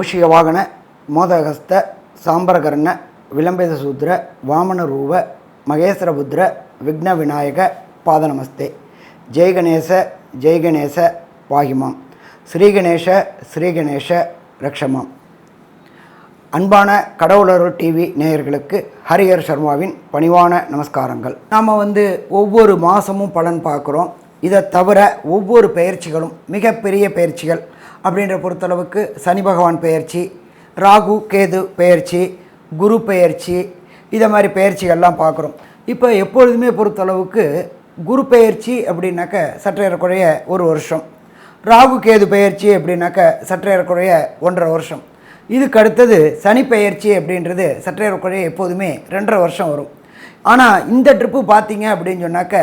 மூஷிகவாகன மோதகஸ்த சாம்பரகர்ண விளம்பேத சூத்ர வாமன ரூப மகேஸ்வரபுத்திர விக்ன விநாயக பாதநமஸ்தே. ஜெய்கணேச ஜெய்கணேச பாகிமாம் ஸ்ரீகணேஷ ஸ்ரீகணேஷ ரக்ஷமாம். அன்பான கடவுளர் டிவி நேயர்களுக்கு ஹரிஹர் சர்மாவின் பணிவான நமஸ்காரங்கள். நாம் வந்து ஒவ்வொரு மாதமும் பலன் பார்க்குறோம். இதை தவிர ஒவ்வொரு பயிற்சிகளும் மிகப்பெரிய பயிற்சிகள். அப்படின்ற பொறுத்தளவுக்கு சனி பகவான் பெயர்ச்சி ராகு கேது பெயர்ச்சி குரு பெயர்ச்சி இதை மாதிரி பெயர்ச்சிகள்லாம் பார்க்குறோம். இப்போ எப்பொழுதுமே பொறுத்தளவுக்கு குரு பெயர்ச்சி அப்படின்னாக்க சற்றேறக்குறைய ஒரு வருஷம். ராகு கேது பெயர்ச்சி அப்படின்னாக்க சற்றேறக்குறைய ஒன்றரை வருஷம். இதுக்கு அடுத்தது சனி பெயர்ச்சி அப்படின்றது சற்றேறக்குறைய எப்போதுமே ரெண்டரை வருஷம் வரும். ஆனால் இந்த ட்ரிப்பு பார்த்தீங்க அப்படின்னு சொன்னாக்க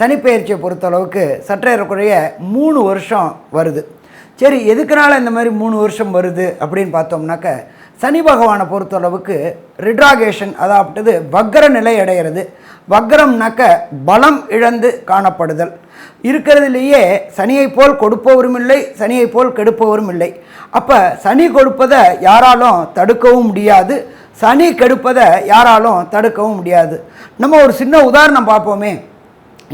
சனி பெயர்ச்சியை பொறுத்தளவுக்கு சற்றேறக்குறைய மூணு வருஷம் வருது. சரி எதுக்குனால இந்த மாதிரி மூணு வருஷம் வருது அப்படின்னு பார்த்தோம்னாக்க சனி பகவானை பொறுத்தளவுக்கு ரிட்ராகேஷன் அதாவது வக்கர நிலை அடைகிறது. வக்கரம்னாக்க பலம் இழந்து காணப்படுதல். இருக்கிறதுலேயே சனியை போல் கொடுப்பவரும் இல்லை சனியை போல் கெடுப்பவரும் இல்லை. அப்போ சனி கொடுப்பதை யாராலும் தடுக்கவும் முடியாது. சனி கெடுப்பதை யாராலும் தடுக்கவும் முடியாது. நம்ம ஒரு சின்ன உதாரணம் பார்ப்போமே.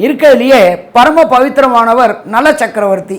இருக்கிறதுலையே பரம பவித்திரமானவர் நல சக்கரவர்த்தி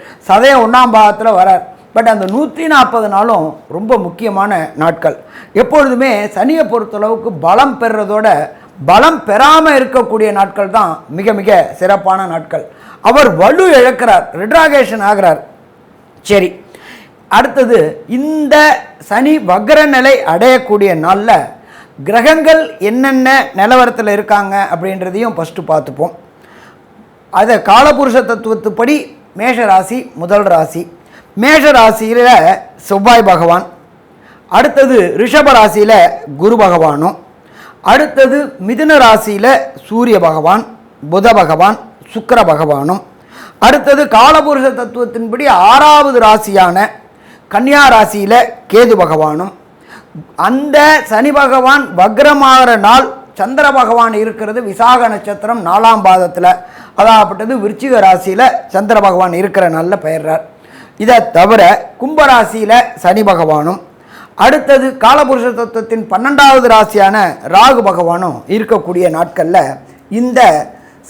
சதயம் ஒன்றாம் பாகத்தில் வரார். பட் அந்த நூற்றி நாற்பது நாளும் ரொம்ப முக்கியமான நாட்கள். எப்பொழுதுமே சனியை பொறுத்தளவுக்கு பலம் பெறுறதோட பலம் பெறாமல் இருக்கக்கூடிய நாட்கள் தான் மிக மிக சிறப்பான நாட்கள். அவர் வலு இழக்கிறார் ரிட்ராகேஷன் ஆகிறார். சரி அடுத்தது இந்த சனி வக்ர நிலை அடையக்கூடிய நாளில் கிரகங்கள் என்னென்ன நிலவரத்தில் இருக்காங்க அப்படின்றதையும் ஃபஸ்ட்டு பார்த்துப்போம். அதை காலபுருஷ தத்துவத்துப்படி மேஷ ராசி முதல் ராசி. மேஷ ராசியில் செவ்வாய் பகவான். அடுத்தது ரிஷப ராசியில் குரு பகவானும். அடுத்தது மிதுன ராசியில் சூரிய பகவான் புத பகவான் சுக்கர பகவானும். அடுத்தது காலபுருஷ தத்துவத்தின்படி ஆறாவது ராசியான கன்னியா ராசியில் கேது பகவானும். அந்த சனி பகவான் வக்ரமாகிற நாள் சந்திர பகவான் இருக்கிறது விசாக நட்சத்திரம் நாலாம் பாதத்தில். அதாகப்பட்டது விருச்சிக ராசியில் சந்திர பகவான் இருக்கிற நல்ல பெயர்றார். இதை தவிர கும்பராசியில் சனி பகவானும் அடுத்தது காலபுருஷ தத்துவத்தின் பன்னெண்டாவது ராசியான ராகு பகவானும் இருக்கக்கூடிய நாட்களில் இந்த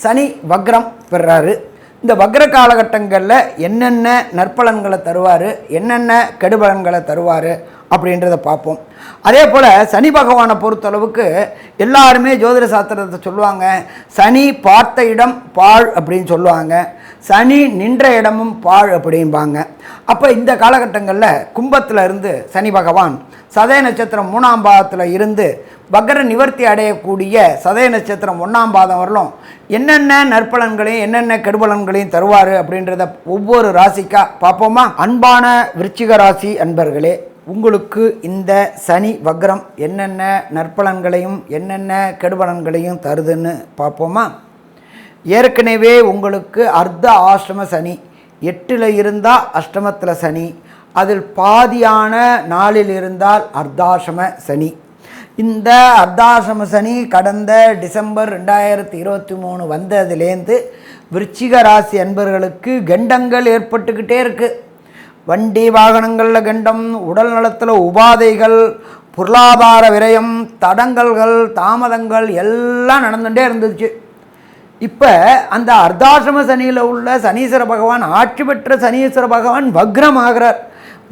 சனி வக்ரம் பெறாரு. இந்த வக்ர காலகட்டங்களில் என்னென்ன நற்பலன்களை தருவார் என்னென்ன கெடுபலன்களை தருவார் அப்படின்றத பார்ப்போம். அதே போல் சனி பகவானை பொறுத்தளவுக்கு எல்லாருமே ஜோதிட சாஸ்திரத்தை சொல்லுவாங்க. சனி பார்த்த இடம் பாழ் அப்படின்னு சொல்லுவாங்க. சனி நின்ற இடமும் பாழ் அப்படிம்பாங்க. அப்போ இந்த காலகட்டங்களில் கும்பத்தில் இருந்து சனி பகவான் சதய நட்சத்திரம் மூணாம் பாதத்தில் இருந்து பக்ர நிவர்த்தி அடையக்கூடிய சதய நட்சத்திரம் ஒன்றாம் பாதம் வரலும் என்னென்ன நற்பலன்களையும் என்னென்ன கெடுபலன்களையும் தருவார் அப்படின்றத ஒவ்வொரு ராசிக்காக பார்ப்போமா? அன்பான விருச்சிக ராசி அன்பர்களே உங்களுக்கு இந்த சனி வக்ரம் என்னென்ன நற்பலன்களையும் என்னென்ன கெடுபலன்களையும் தருதுன்னு பார்ப்போமா? ஏற்கனவே உங்களுக்கு அர்த்த ஆஷ்டம சனி எட்டில் இருந்தால் அஷ்டமத்தில் சனி அதில் பாதியான நாளில் இருந்தால் அர்த்தாசிரம சனி. இந்த அர்த்தாசிரம சனி கடந்த டிசம்பர் ரெண்டாயிரத்தி இருபத்தி மூணு வந்ததுலேருந்து விருச்சிக ராசி அன்பர்களுக்கு கண்டங்கள் ஏற்பட்டுக்கிட்டே இருக்குது வண்டி வாகனங்களில் கண்டம் உடல் நலத்தில் உபாதைகள் பொருளாதார விரயம் தடங்கல்கள் தாமதங்கள் எல்லாம் நடந்துகிட்டே இருந்துச்சு. இப்போ அந்த அர்த்தாசிரம சனியில் உள்ள சனீஸ்வர பகவான் ஆட்சி பெற்ற சனீஸ்வர பகவான் வக்ரம் ஆகிறார்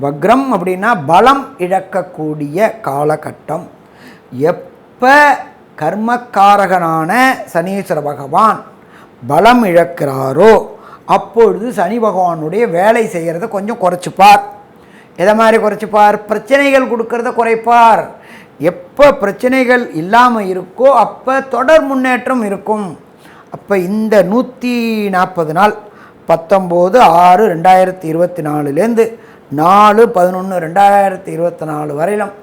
வக்ரம் அப்படின்னா பலம் இழக்கக்கூடிய காலகட்டம். எப்போ கர்மக்காரகனான சனீஸ்வர பகவான் பலம் இழக்கிறாரோ அப்பொழுது சனி பகவானுடைய வேலை செய்கிறத கொஞ்சம் குறைச்சிப்பார். எதை மாதிரி குறைச்சிப்பார்? பிரச்சனைகள் கொடுக்கறத குறைப்பார். எப்போ பிரச்சனைகள் இல்லாமல் இருக்கோ அப்போ தொடர் முன்னேற்றம் இருக்கும். அப்போ இந்த நூற்றி நாற்பது நாள் பத்தொம்போது ஆறு ரெண்டாயிரத்தி இருபத்தி நாலுலேருந்து நாலு பதினொன்று ரெண்டாயிரத்தி இருபத்தி நாலு வரையிலும்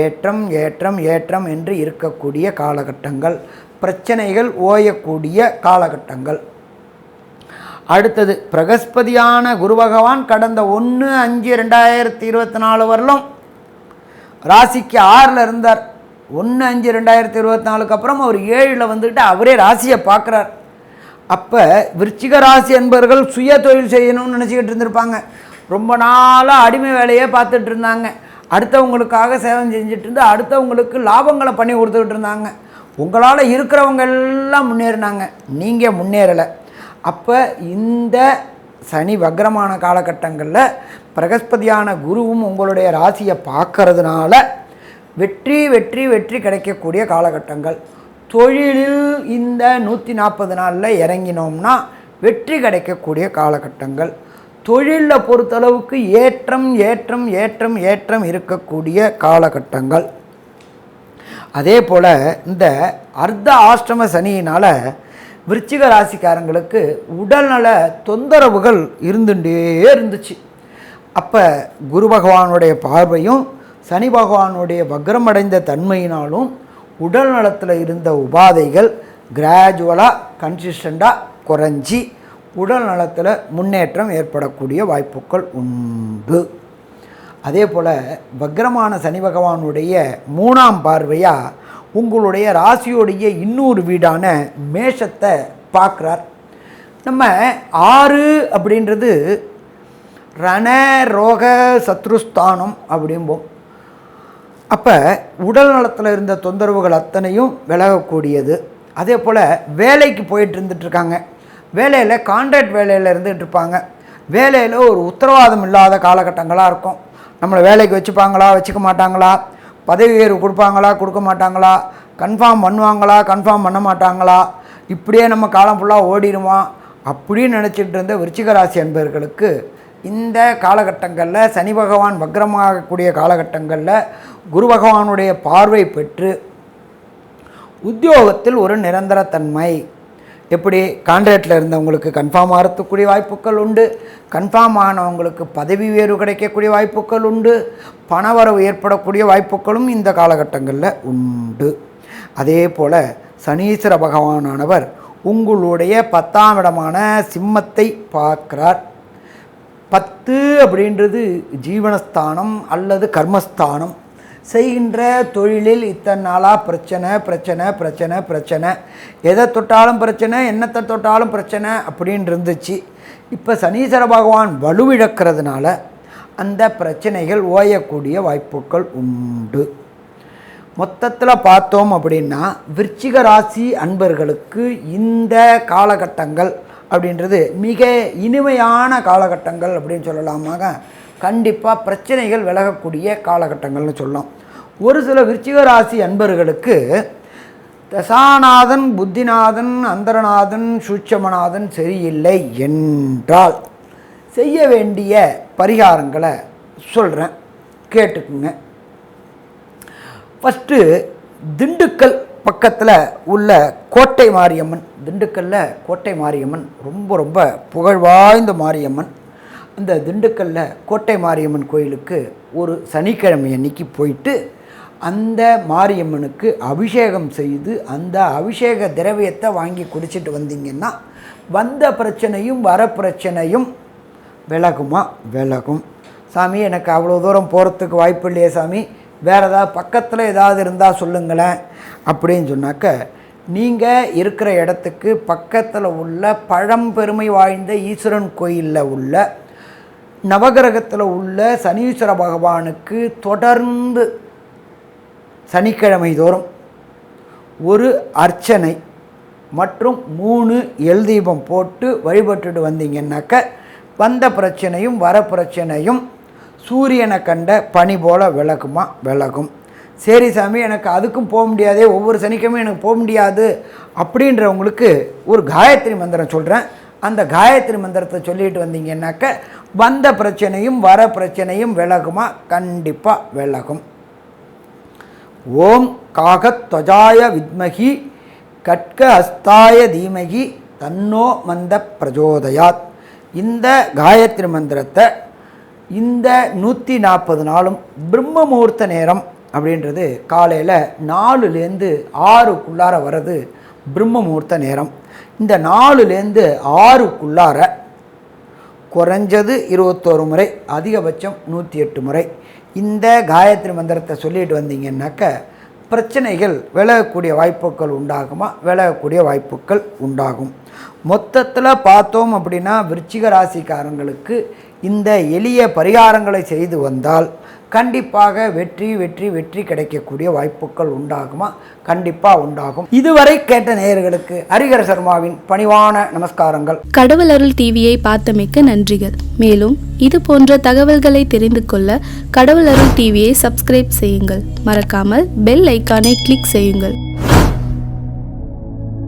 ஏற்றம் ஏற்றம் ஏற்றம் என்று இருக்கக்கூடிய காலகட்டங்கள் பிரச்சனைகள் ஓயக்கூடிய காலகட்டங்கள். அடுத்தது பிரகஸ்பதியான குரு பகவான் கடந்த ஒன்று அஞ்சு ரெண்டாயிரத்தி இருபத்தி நாலு வரலும் ராசிக்கு ஆறில் இருந்தார். ஒன்று அஞ்சு ரெண்டாயிரத்தி இருபத்தி நாலுக்கு அப்புறம் அவர் ஏழில் வந்துக்கிட்டு அவரே ராசியை பார்க்குறார். அப்போ விருச்சிக ராசி என்பவர்கள் சுய தொழில் செய்யணும்னு நினச்சிக்கிட்டு இருந்திருப்பாங்க. ரொம்ப நாளாக அடிமை வேலையே பார்த்துட்டு இருந்தாங்க. அடுத்தவங்களுக்காக சேவை செஞ்சுட்டு இருந்து அடுத்தவங்களுக்கு லாபங்களை பண்ணி கொடுத்துக்கிட்டு இருந்தாங்க. உங்களால் இருக்கிறவங்க எல்லாம் முன்னேறினாங்க. நீங்கள் முன்னேறலை. அப்போ இந்த சனி வக்ரமான காலகட்டங்களில் பிரகஸ்பதியான குருவும் உங்களுடைய ராசியை பார்க்கறதுனால வெற்றி வெற்றி வெற்றி கிடைக்கக்கூடிய காலகட்டங்கள். தொழிலில் இந்த நூற்றி நாற்பது நாளில் இறங்கினோம்னா வெற்றி கிடைக்கக்கூடிய காலகட்டங்கள். தொழிலில் பொறுத்தளவுக்கு ஏற்றம் ஏற்றம் ஏற்றம் ஏற்றம் இருக்கக்கூடிய காலகட்டங்கள். அதே போல் இந்த அர்த்த ஆஷ்டம சனியினால் விருச்சிக ராசிக்காரங்களுக்கு உடல்நல தொந்தரவுகள் இருந்துட்டே இருந்துச்சு. அப்போ குரு பகவானுடைய பார்வையும் சனி பகவானுடைய வக்ரமடைந்த தன்மையினாலும் உடல் நலத்தில் இருந்த உபாதைகள் கிராஜுவலாக கன்சிஸ்டண்ட்டாக குறைஞ்சி உடல் நலத்தில் முன்னேற்றம் ஏற்படக்கூடிய வாய்ப்புகள் உண்டு. அதே போல் வக்ரமான சனி பகவானுடைய மூணாம் பார்வையாக உங்களுடைய ராசியோடைய இன்னொரு வீடான மேஷத்தை பார்க்குறார். நம்ம ஆறு அப்படின்றது ரண ரோக சத்ருஸ்தானம் அப்படிம்போம். அப்போ உடல் நலத்தில் இருந்த தொந்தரவுகள் அத்தனையும் விலகக்கூடியது. அதே போல் வேலைக்கு போயிட்டு இருந்துகிட்ருக்காங்க வேலையில் கான்ட்ராக்ட் வேலையில் இருந்துகிட்டு இருப்பாங்க வேலையில் ஒரு உத்தரவாதம் இல்லாத காலகட்டங்களாக இருக்கும். நம்மளை வேலைக்கு வச்சுப்பாங்களா வச்சுக்க மாட்டாங்களா? பதவி உயர்வு கொடுப்பாங்களா கொடுக்க மாட்டாங்களா கன்ஃபார்ம் பண்ணுவாங்களா கன்ஃபார்ம் பண்ண மாட்டாங்களா இப்படியே நம்ம காலம் ஃபுல்லாக ஓடிடுமா அப்படின்னு நினச்சிட்டு இருந்த விருச்சிகராசி அன்பர்களுக்கு இந்த காலகட்டங்களில் சனி பகவான் வக்ரமாகக்கூடிய காலகட்டங்களில் குரு பகவானுடைய பார்வை பெற்று உத்தியோகத்தில் ஒரு நிரந்தரத்தன்மை எப்படி கான்ட்ராக்டில் இருந்தவங்களுக்கு கன்ஃபார்ம் ஆகிறதுக்கூடிய வாய்ப்புகள் உண்டு. கன்ஃபார்ம் ஆனவங்களுக்கு பதவி உயர்வு கிடைக்கக்கூடிய வாய்ப்புகள் உண்டு. பணவரவு ஏற்படக்கூடிய வாய்ப்புகளும் இந்த காலகட்டங்களில் உண்டு. அதே போல் சனீஸ்வர பகவானானவர் உங்களுடைய பத்தாம் இடமான சிம்மத்தை பார்க்கிறார். பத்து அப்படின்றது ஜீவனஸ்தானம் அல்லது கர்மஸ்தானம். செய்கின்ற தொழிலில் இத்தனை நாளாக பிரச்சனை பிரச்சனை பிரச்சனை பிரச்சனை. எதை தொட்டாலும் பிரச்சனை என்னத்தை தொட்டாலும் பிரச்சனை அப்படின்னு இருந்துச்சு. இப்போ சனீஸ்வர பகவான் வலுவிழக்கிறதுனால அந்த பிரச்சனைகள் ஓயக்கூடிய வாய்ப்புகள் உண்டு. மொத்தத்தில் பார்த்தோம் அப்படின்னா விருச்சிக ராசி அன்பர்களுக்கு இந்த காலகட்டங்கள் அப்படின்றது மிக இனிமையான காலகட்டங்கள் அப்படின்னு சொல்லலாமாக கண்டிப்பாக பிரச்சனைகள் விலகக்கூடிய காலகட்டங்கள்னு சொல்லலாம். ஒரு சில விருச்சிக ராசி அன்பர்களுக்கு தசாநாதன் புத்திநாதன் அந்தரநாதன் சூட்சமநாதன் சரியில்லை என்றால் செய்ய வேண்டிய பரிகாரங்களை சொல்கிறேன் கேட்டுக்குங்க. ஃபஸ்ட்டு திண்டுக்கல் பக்கத்தில் உள்ள கோட்டை மாரியம்மன் திண்டுக்கல்லில் கோட்டை மாரியம்மன் ரொம்ப ரொம்ப புகழ்வாய்ந்த மாரியம்மன். அந்த திண்டுக்கல்லில் கோட்டை மாரியம்மன் கோயிலுக்கு ஒரு சனிக்கிழமை அன்னைக்கு போயிட்டு அந்த மாரியம்மனுக்கு அபிஷேகம் செய்து அந்த அபிஷேக திரவியத்தை வாங்கி குடிச்சிட்டு வந்தீங்கன்னா வந்த பிரச்சனையும் வர பிரச்சனையும் விலகுமா? விலகும். சாமி எனக்கு அவ்வளோ தூரம் போகிறதுக்கு வாய்ப்பு இல்லையே சாமி. வேறு ஏதாவது பக்கத்தில் ஏதாவது இருந்தால் சொல்லுங்களேன் அப்படின்னு சொன்னாக்க நீங்கள் இருக்கிற இடத்துக்கு பக்கத்தில் உள்ள பழம்பெருமை வாய்ந்த ஈஸ்வரன் கோயிலில் உள்ள நவகிரகத்தில் உள்ள சனீஸ்வர பகவானுக்கு தொடர்ந்து சனிக்கிழமை தோறும் ஒரு அர்ச்சனை மற்றும் மூணு எல் தீபம் போட்டு வழிபட்டுட்டு வந்தீங்கன்னாக்க வந்த பிரச்சனையும் வர பிரச்சனையும் சூரியனை கண்ட பனி போல் விளக்குமா விளக்கும் சரி சாமி எனக்கு அதுக்கும் போக முடியாதே ஒவ்வொரு சனிக்கிழமையும் எனக்கு போக முடியாது அப்படின்றவங்களுக்கு ஒரு காயத்ரி மந்திரம் சொல்கிறேன் அந்த காயத்ரி மந்திரத்தை சொல்லிட்டு வந்தீங்கன்னாக்க வந்த பிரச்சனையும் வர பிரச்சனையும் விலகுமா? கண்டிப்பாக விலகும். ஓம் காகத்வஜாய வித்மகி கட்க அஸ்தாய தீமகி தன்னோ மந்த பிரஜோதயாத். இந்த காயத்ரி மந்திரத்தை இந்த நூற்றி நாற்பது நாளும் பிரம்ம முகூர்த்த நேரம் அப்படின்றது காலையில் நாலுலேருந்து ஆறுக்குள்ளார வர்றது பிரம்ம முகூர்த்த நேரம். இந்த நாலுலேருந்து ஆறுக்குள்ளார குறைஞ்சது இருபத்தோரு முறை அதிகபட்சம் நூற்றி எட்டு முறை. இந்த காயத்ரி மந்திரத்தை சொல்லிட்டு வந்தீங்கன்னாக்க பிரச்சனைகள் விலகக்கூடிய வாய்ப்புகள் உண்டாகுமா? விலகக்கூடிய வாய்ப்புகள் உண்டாகும். மொத்தத்தில் பார்த்தோம் அப்படின்னா விருச்சிக ராசிக்காரங்களுக்கு இந்த எளிய பரிகாரங்களை செய்து வந்தால் கண்டிப்பாக வெற்றி வெற்றி வெற்றி கிடைக்கக்கூடிய வாய்ப்புகள் உண்டாகுமா? கண்டிப்பாக உண்டாகும். இதுவரை கேட்ட நேயர்களுக்கு ஹரிகர சர்மாவின் பணிவான நமஸ்காரங்கள். கடவுள் அருள் டிவியை பார்த்தமைக்க நன்றிகள். மேலும் இது போன்ற தகவல்களை தெரிந்து கொள்ள கடவுள் அருள் டிவியை சப்ஸ்கிரைப் செய்யுங்கள். மறக்காமல் பெல் ஐக்கானை கிளிக் செய்யுங்கள்.